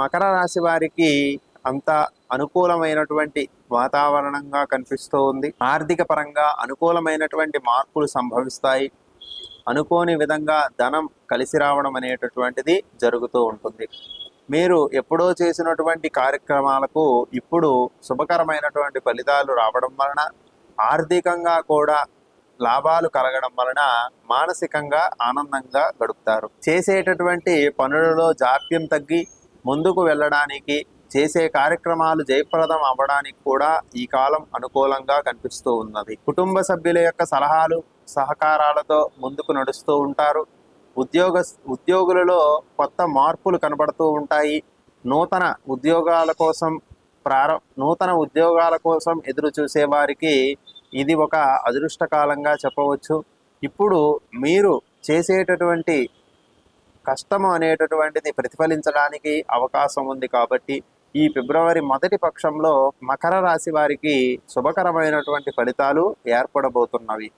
మకర రాశి వారికి అంత అనుకూలమైనటువంటి వాతావరణంగా కనిపిస్తూ ఉంది. ఆర్థిక పరంగా అనుకూలమైనటువంటి మార్పులు సంభవిస్తాయి. అనుకోని విధంగా ధనం కలిసి రావడం అనేటటువంటిది జరుగుతూ ఉంటుంది. మీరు ఎప్పుడో చేసినటువంటి కార్యక్రమాలకు ఇప్పుడు శుభకరమైనటువంటి ఫలితాలు రావడం వలన ఆర్థికంగా కూడా లాభాలు కలగడం వలన మానసికంగా ఆనందంగా గడుపుతారు. చేసేటటువంటి పనులలో జాప్యం తగ్గి ముందుకు వెళ్ళడానికి చేసే కార్యక్రమాలు జయప్రదం అవ్వడానికి కూడా ఈ కాలం అనుకూలంగా కనిపిస్తూ ఉన్నది. కుటుంబ సభ్యుల యొక్క సలహాలు సహకారాలతో ముందుకు నడుస్తూ ఉంటారు. ఉద్యోగ ఉద్యోగులలో కొత్త మార్పులు కనబడుతూ ఉంటాయి. నూతన ఉద్యోగాల కోసం ప్రార నూతన ఉద్యోగాల కోసం ఎదురు చూసే వారికి ఇది ఒక అదృష్టకాలంగా చెప్పవచ్చు. ఇప్పుడు మీరు చేసేటటువంటి కష్టము అనేటటువంటిది ప్రతిఫలించడానికి అవకాశం ఉంది కాబట్టి ఈ ఫిబ్రవరి మొదటి పక్షంలో మకర రాశి వారికి శుభకరమైనటువంటి ఫలితాలు ఏర్పడబోతున్నవి.